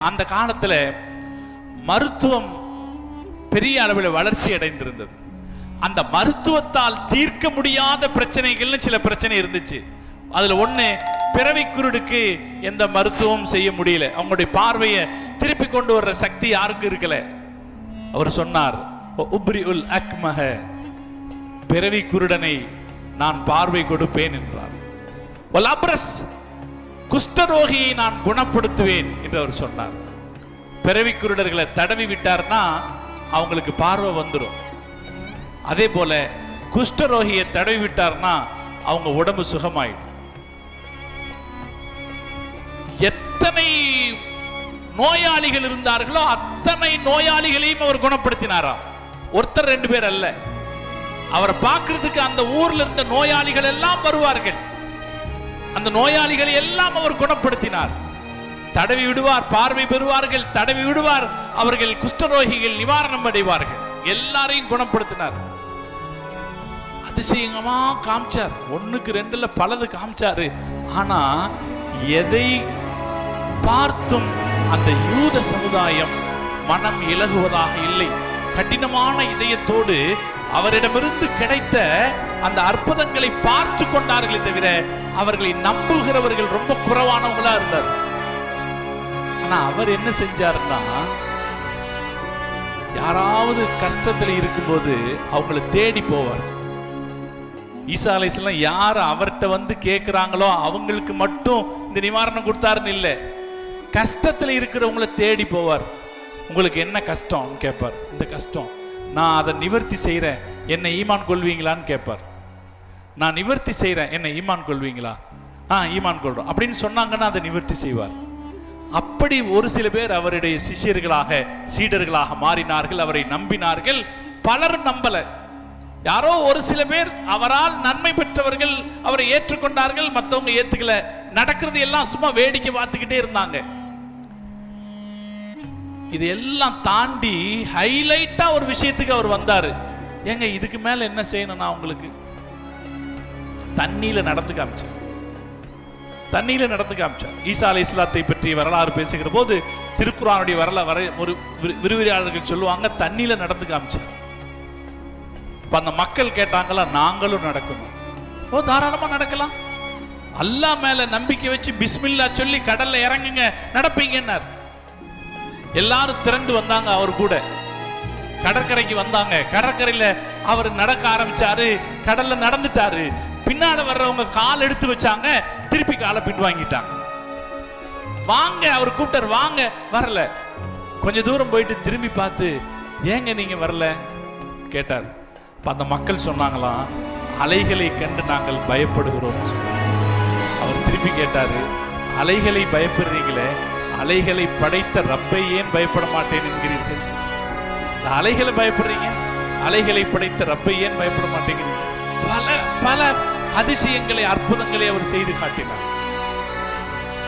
அந்த காலத்துல மருத்துவம் பெரிய அளவில் வளர்ச்சி அடைந்திருந்தது. அந்த மருத்துவத்தால் தீர்க்க முடியாத பிரச்சனைகள்னு சில பிரச்சனை இருந்துச்சு. அதுல ஒண்ணு பிறவி குருடுக்கு எந்த மருத்துவம் செய்ய முடியல. அவங்களுடைய பார்வையை திருப்பி கொண்டு வர்ற சக்தி யாருக்கு இருக்கல. அவர் சொன்னார் உப்ரி உல் அக்மஹ. பிறவி குருடனை நான் பார்வை கொடுப்பேன் என்றார். அப்ரஸ் குஷ்டரோகியை நான் குணப்படுத்துவேன் என்று அவர் சொன்னார். பிறவி குருடர்களை தடவி விட்டார்னா அவங்களுக்கு பார்வை வந்துடும் அதே போல குஷ்டரோகியை தடவி விட்டார்னா அவங்க உடம்பு சுகமாயிடும். எத்தனை நோயாளிகள் இருந்தார்களோ அத்தனை நோயாளிகளையும் அவர் குணப்படுத்தினாராம் ஒருத்தர் ரெண்டு பேர் அல்ல. அவரை பார்க்கறதுக்கு அந்த ஊர்ல இருந்த நோயாளிகள் எல்லாம் வருவார்கள். அந்த நோயாளிகளை எல்லாம் அவர் குணப்படுத்தினார். தடவி விடுவார் பார்வை பெறுவார்கள் தடவி விடுவார் அவர்கள் குஷ்டரோகிகள் நிவாரணம் அடைவார்கள். எல்லாரையும் குணப்படுத்தினார். அதிசயமா காமிச்சார். ஒண்ணுக்கு ரெண்டுல பலது காமிச்சாரு. ஆனா எதை பார்த்தும் அந்த யூத சமுதாயம் மனம் இலகுவதாக இல்லை. கடினமான இதயத்தோடு அவரிடமிருந்து கிடைத்த அந்த அற்புதங்களை பார்த்து கொண்டார்களே தவிர அவர்களை நம்புகிறவர்கள் ரொம்ப குறைவானவங்களா இருந்தார். ஆனா அவர் என்ன செஞ்சாருன்னா யாராவது கஷ்டத்துல இருக்கும்போது அவங்கள தேடி போவார். ஈசா அலைஸ்லாம் யார் அவர்கிட்ட வந்து கேட்குறாங்களோ அவங்களுக்கு மட்டும் இந்த நிவாரணம் கொடுத்தாருன்னு இல்லை. கஷ்டத்தில் இருக்கிறவங்கள தேடி போவார். உங்களுக்கு என்ன கஷ்டம்? கேட்பார் இந்த கஷ்டம். நான் அதை நிவர்த்தி செய்கிறேன். என்னை ஈமான் கொள்வீங்களான்னு கேட்பார். நான் நிவர்த்தி செய்கிறேன். என்னை ஈமான் கொள்வீங்களா? ஆ ஈமான் கொள்றோம். அப்படின்னு சொன்னாங்கன்னா அதை நிவர்த்தி செய்வார். அப்படி ஒரு சில பேர் அவருடைய சிஷ்யர்களாக சீடர்களாக மாறினார்கள் அவரை நம்பினார்கள். பலர் நம்பல. யாரோ ஒரு சில பேர் அவரால் நன்மை பெற்றவர்கள் அவரை ஏற்றுக்கொண்டார்கள். மற்றவங்க ஏத்துக்கல. நடக்கிறது எல்லாம் சும்மா வேடிக்கை பார்த்துக்கிட்டே இருந்தாங்க. இது எல்லாம் தாண்டி ஹைலைட்டா ஒரு விஷயத்துக்கு அவர் வந்தாரு. ஏங்க இதுக்கு மேல என்ன செய்யணும் நான் உங்களுக்கு? தண்ணியில நடந்து காமிச்சார். தண்ணியில நடந்து காமிச்சார். ஈசா அலை இஸ்லாத்தை பற்றி வரலாறு பேசுகிற போது திருக்குறானுடைய வரல வர ஒரு விரிவிரியாளர்கள் சொல்லுவாங்க தண்ணியில நடந்து காமிச்சார். இப்ப அந்த மக்கள் கேட்டாங்களா நாங்களும் நடக்கணும். ஓ தாராளமா நடக்கலாம். அல்லா மேல நம்பிக்கை வச்சு பிஸ்மில்லா சொல்லி கடல்ல இறங்குங்க நடப்பீங்கன்னார். எல்லாரும் திரண்டு வந்தாங்க அவர் கூட. கடற்கரைக்கு வந்தாங்க. கடற்கரையில அவர் நடக்க ஆரம்பிச்சாரு. கடல்ல நடந்துட்டாரு. பின்னால வர்றவங்க கால் எடுத்து வச்சாங்க. திருப்பி காலை பின்வாங்கிட்டாங்க வாங்க அவர் கூப்பிட்டார். வாங்க வரல. கொஞ்ச தூரம் போயிட்டு திரும்பி பார்த்து ஏங்க நீங்க வரல? கேட்டார். இப்போ அந்த மக்கள் சொன்னாங்களாம் அலைகளை கண்டு நாங்கள் பயப்படுகிறோம் அவர் திருப்பி கேட்டாரு அலைகளை பயப்படுறீங்களே அலைகளை படைத்த ரப்பை ஏன் பயப்பட மாட்டேன் என்கிறீர்கள்? இந்த அலைகளை பயப்படுறீங்க? அலைகளை படைத்த ரப்பை ஏன் பயப்பட மாட்டேங்கிறீங்க பல பல அதிசயங்களை அற்புதங்களை அவர் செய்து காட்டினார்.